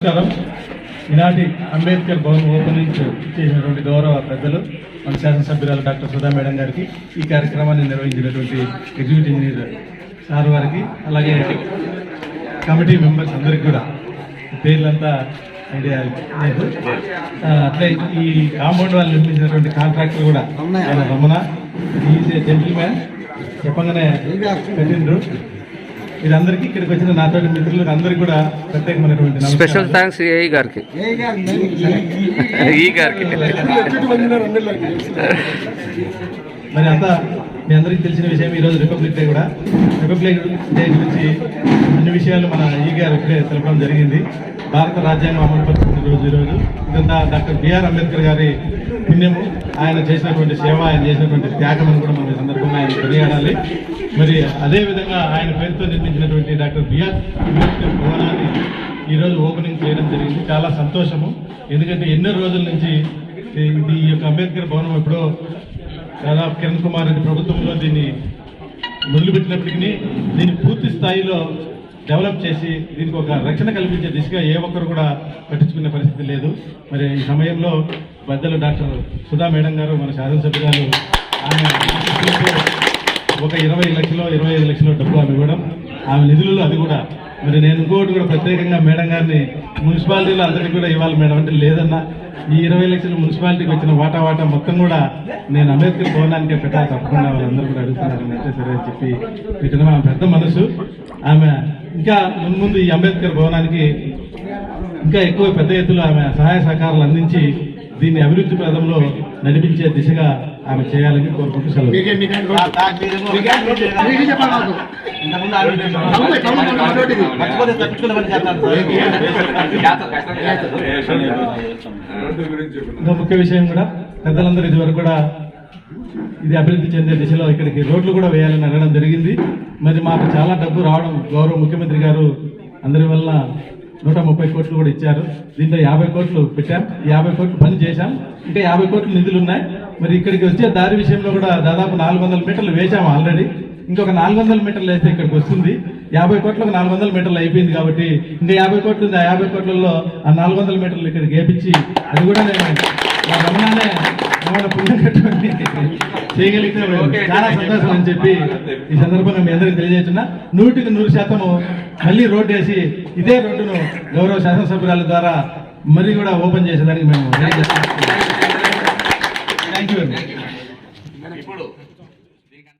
నమస్కారం. ఈనాటి అంబేద్కర్ భవన్ ఓపెనింగ్ చేసినటువంటి గౌరవ పెద్దలు మన శాసనసభ్యురాలు డాక్టర్ సుధా మేడం గారికి ఈ కార్యక్రమాన్ని నిర్వహించినటువంటి ఎగ్జిక్యూటివ్ ఇంజనీర్ సార్ వారికి అలాగే కమిటీ మెంబర్స్ అందరికి కూడా పేర్లంతా ఐడియా లేదు. అట్లే ఈ కాంపౌండ్ వాళ్ళు నిర్మించినటువంటి కాంట్రాక్టర్ కూడా ఆయన రమణ. ఈజ్ ఏ జెంటిల్మ్యాన్ చెప్పగానే పెట్టిండ్రు. వీరందరికీ ఇక్కడికి వచ్చిన నాతోటి మిత్రులకు అందరికీ కూడా ప్రత్యేకమైనటువంటి. స్పెషల్ థ్యాంక్స్ ఏఈ గారికి. ఈ గారికి. మరి అంతా మీ అందరికీ తెలిసిన విషయం ఈరోజు రిపబ్లిక్ డే కూడా. రిపబ్లిక్ డే గురించి అన్ని విషయాలు మన ఈ గారు ఇక్కడే తెలపడం జరిగింది. భారత రాజ్యాంగం అమలు పరుచుకున్న రోజు ఈరోజు. ఇదంతా డాక్టర్ బిఆర్ అంబేద్కర్ గారి పుణ్యము. ఆయన చేసినటువంటి సేవ ఆయన చేసినటువంటి త్యాగం అని కూడా మనం ఈ సందర్భంగా ఆయన కొనియాడాలి మరి అదే విధంగా ఆయన పేరుతో నిర్మించినటువంటి డాక్టర్ బిఆర్ అంబేద్కర్ భవనాన్ని ఈరోజు ఓపెనింగ్ చేయడం జరిగింది. చాలా సంతోషము. ఎందుకంటే ఎన్నో రోజుల నుంచి ఇది ఈ యొక్క అంబేద్కర్ భవనం ఎప్పుడో దాదాపు కిరణ్ కుమార్ రెడ్డి ప్రభుత్వంలో దీన్ని మొదలుపెట్టినప్పటికీ దీన్ని పూర్తి స్థాయిలో డెవలప్ చేసి దీనికి ఒక రక్షణ కల్పించే దిశగా ఏ ఒక్కరు కూడా పట్టించుకునే పరిస్థితి లేదు. మరి ఈ సమయంలో పెద్దలు డాక్టర్ సుధా మేడం గారు మన శాసనసభ్యురాలు ఆమె ఒక ఇరవై లక్షలు ఇరవై ఐదు లక్షలు డబ్బు ఆమె ఇవ్వడం ఆమె నిధులలో అది కూడా మరి నేను ఇంకోటి కూడా ప్రత్యేకంగా మేడం గారిని మున్సిపాలిటీలో అందరికీ కూడా ఇవ్వాలి మేడం అంటే లేదన్నా ఈ ఇరవై లక్షల మున్సిపాలిటీకి వచ్చిన వాటా వాటా మొత్తం కూడా నేను అంబేద్కర్ భవనానికే పెట్టాలి తప్పకుండా వాళ్ళందరూ కూడా అడుగుతున్నారు అంటే సరే అని చెప్పి పెట్టిన ఆమె పెద్ద మనసు. ఆమె ఇంకా మున్ముందు ఈ అంబేద్కర్ భవనానికి ఇంకా ఎక్కువ పెద్ద ఎత్తులో ఆమె సహాయ సహకారాలు అందించి దీన్ని అభివృద్ధి పదంలో నడిపించే దిశగా ఆమె చేయాలని కోరుకుంటూ సెలవు. ఇంకో ముఖ్య విషయం కూడా పెద్దలందరూ ఇదివరకు కూడా ఇది అభివృద్ధి చెందే దిశలో ఇక్కడికి రోడ్లు కూడా వేయాలని అడగడం జరిగింది. మరి మాకు చాలా డబ్బు రావడం గౌరవ ముఖ్యమంత్రి గారు అందరి వల్ల నూట ముప్పై కోట్లు కూడా ఇచ్చారు. దీంట్లో యాభై కోట్లు పెట్టాం. యాభై కోట్లు పని చేశాం. ఇంకా యాభై కోట్లు నిధులు ఉన్నాయి. మరి ఇక్కడికి వచ్చే దారి విషయంలో కూడా దాదాపు నాలుగు వందల మీటర్లు వేశాము ఆల్రెడీ. ఇంకొక నాలుగు వందల మీటర్లు వేస్తే ఇక్కడికి వస్తుంది. యాభై కోట్లకు నాలుగు వందల మీటర్లు అయిపోయింది కాబట్టి ఇంకా యాభై కోట్లు ఉంది. ఆ యాభై కోట్లలో ఆ నాలుగు వందల మీటర్లు ఇక్కడికి వేపించి అది కూడా నేను మా గమనానే ఏమైనా పుణ్యం కట్టుకొని చేయగలిగితే చాలా సంతోషం అని చెప్పి ఈ సందర్భంగా మీ అందరికీ తెలియజేస్తున్నా. నూటికి నూరు శాతము మళ్ళీ రోడ్డు వేసి ఇదే రోడ్డును గౌరవ శాసనసభ్యురాల ద్వారా మరీ కూడా ఓపెన్ చేసేదానికి మేము